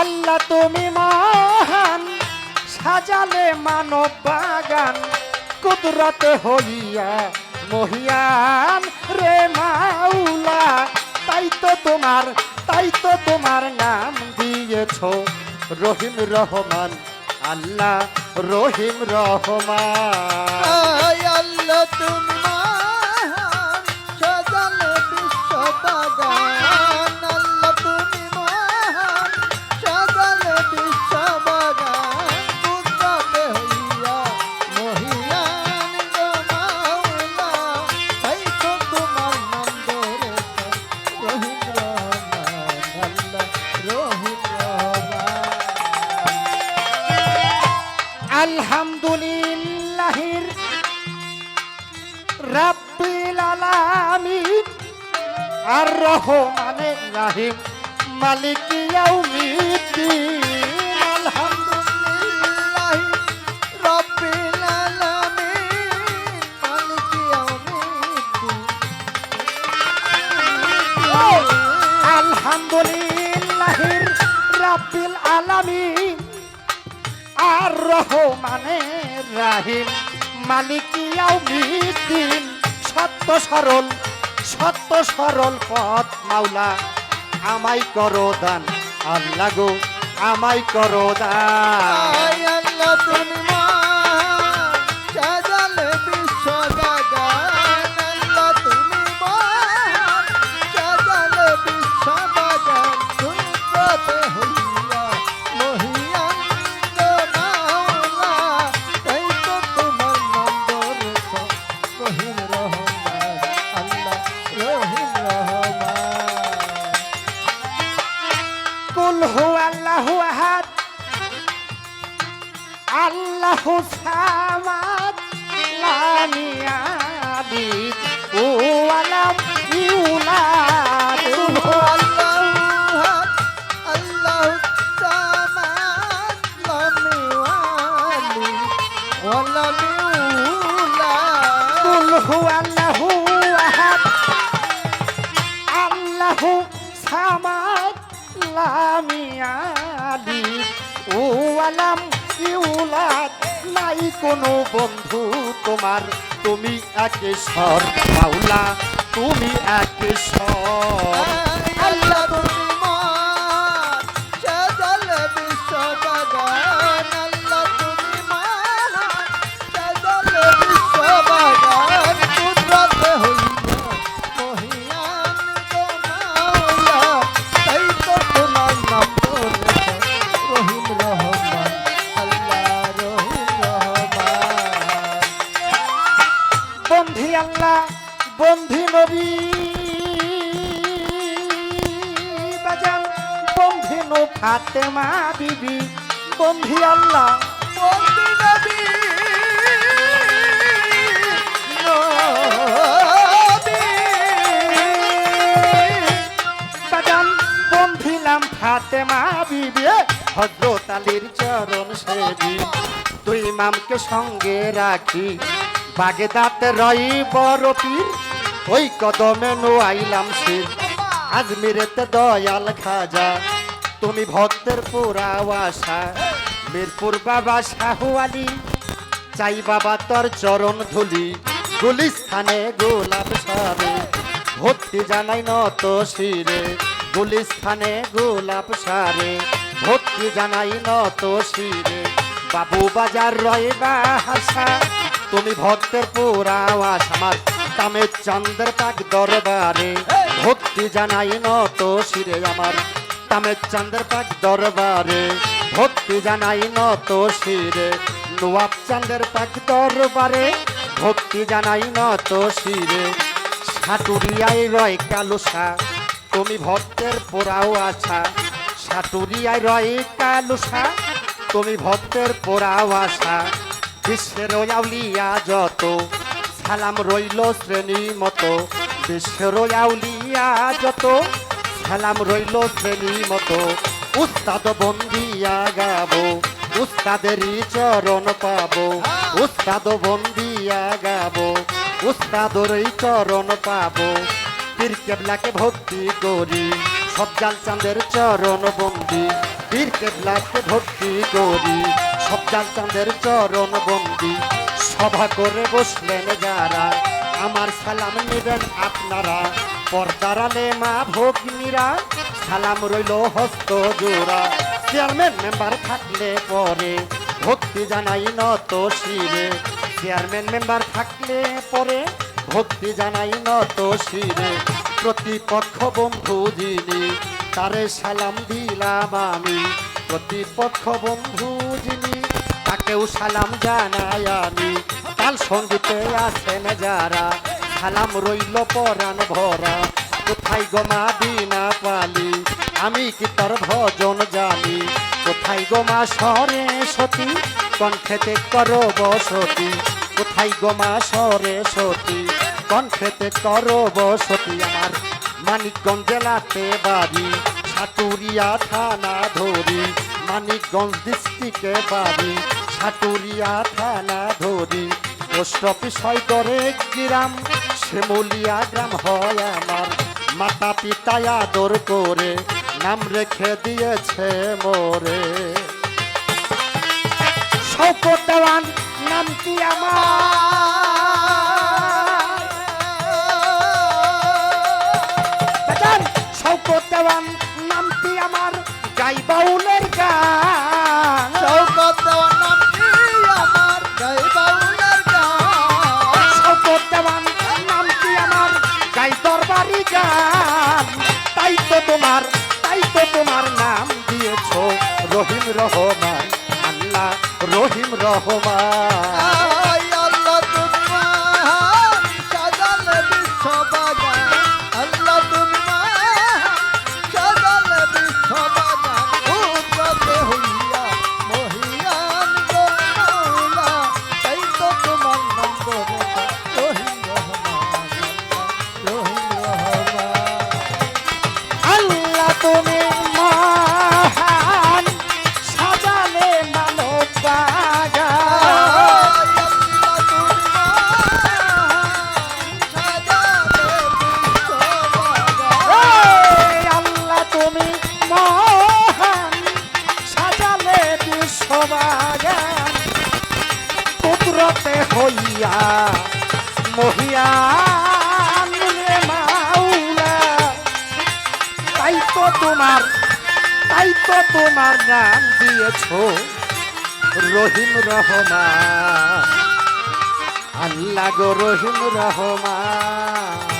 আল্লাহ তুমি মহান, সাজালে মানব বাগান, কুদরতে হইয়া মহিয়ান রে মাওলা। তাই তো তোমার, তাই তো তোমার নাম দিয়েছ রহিম রহমান, আল্লাহ রহিম রহমান। আল্লাহ তুমি সাজালে বিশ্ব বাগান আর রহমানের রাহিম, মালিকি ইয়াউমিদ্দিন আলহামদুলিল্লাহির রাব্বিল আলামিন, আর রহমানের রাহিম, মালিক ইয়াউমিদ্দিন সত্য সরল সত্য সরল পথ মাওলা। আমায় করো দান, আল্লাহ গো, আমায় করো দান। আল্লাহ তুমি মহান হু আল্লাহু আহাদ। আল্লাহু সামাদ। লাম ইয়ালিদ ওয়া লাম ইউলাদ। হু কুল হু আল্লাহু লাম ও আলাম ইউলাদ নাই কোনো বন্ধু তোমার। তুমি একেশ্বর মাওলা তুমি একেশ্বর বন্ধি নো ফাতেমা বিবি? বন্ধি আল্লাহ। বন্দী নবী। বন্ধিলাম ফাতেমা বিবি হজরত আলীর চরণ সেবি। তুই ইমামকে সঙ্গে রাখি বাগেদাতে রই বড় পীর ওই কদমে নো আইলাম শির। আজমিরেতে দয়াল খাজা। তুমি ভক্তের পুরা আশা মিরপুর বাবা শাহু আলী চাই বাবা তোর চরণ ধুলি গুলিস্থানে গোলাপ সারে ভক্তি জানাই নত শিরে গুলিস্থানে গোলাপ সারে ভক্তি জানাই নত শিরে বাবু বাজার রয়বা হাসা তুমি ভক্তের পুরা আশা আমার তামে চন্দ্র পাক দরবারে ভক্তি জানাই নত শিরে আমার তামে চন্দ্র পাক দরবারে, ভক্তি জানাই নত শিরে। নোয়াব চন্দ্র পাক দরবারে, ভক্তি জানাই নত শিরে। সাটুরিয়ায় রয় কালুসা তুমি ভক্তের পোড়াও আছা। সাটুরিয়ায় রয় কালুসা তুমি ভক্তের পোড়াও আশা বিশ্বের আউলিয়া যত, সালাম রইল শ্রেণি মতো। বিশ্বের আউলিয়া যত সালাম রইল শ্রেণি মতো। উস্তাদ বন্দিয়া গাবো উস্তাদেরই চরণ পাবো। উস্তাদ বন্দিয়া গাবো উস্তাদরই চরণ পাবো। পীর কেবলাকে ভক্তি করি সবজাল চাঁদের চরণ বন্দি। বীর কেবলাকে ভক্তি করি সবজাল চাঁদের চরণ বন্দি। সভা করে বসলেন যারা, আমার সালাম নেবেন আপনারা। পর্দারালে মা ভগ্নীরা সালাম রইল হস্ত জোড়া। চেয়ারম্যান মেম্বার থাকলে পরে ভক্তি জানাই নত শিরে। চেয়ারম্যান মেম্বার থাকলে পরে ভক্তি জানাই নত শিরে। প্রতিপক্ষ বন্ধু যিনি, তারে সালাম দিলাম আমি। প্রতিপক্ষ বন্ধু যিনি, তাকেও সালাম জানাই আমি। তাল সঙ্গীতে আছেন যারা সালাম রইল পরাণ ভরা। কোথায় গমা বিনা পালি? আমি কি তোর ভজন জানি? কোথায় গমা সরে সতী? কণ্ঠেতে করো বসতি। কোথায় গমা সরে সতী? কণ্ঠেতে করো বসতি। আমার মানিকগঞ্জ জেলাতে বাড়ি। সাটুরিয়া থানা ধরি। মানিকগঞ্জ ডিস্ট্রিক্টে বাড়ি। সাটুরিয়া থানা ধরি। পোস্ট অফিস হয় করে গ্রাম। শ্যামলিয়া গ্রাম হয় আমার। মাতা পিতা আদর করে নাম রেখে দিয়েছে মোরে। শৌকত দেওয়ান নামটি আমার। বাজান শৌকত দেওয়ান নামটি আমার। গাই বাউলের গান। তো তোমার নাম দিয়েছ রহিম রহমান আল্লাহ রহিম রহমান। হইয়া মহিয়া রে মাওলা তাই তো তোমার, তাই তো তোমার নাম দিয়েছ, রহিম রহমান। আল্লাহ গো রহিম রহমান।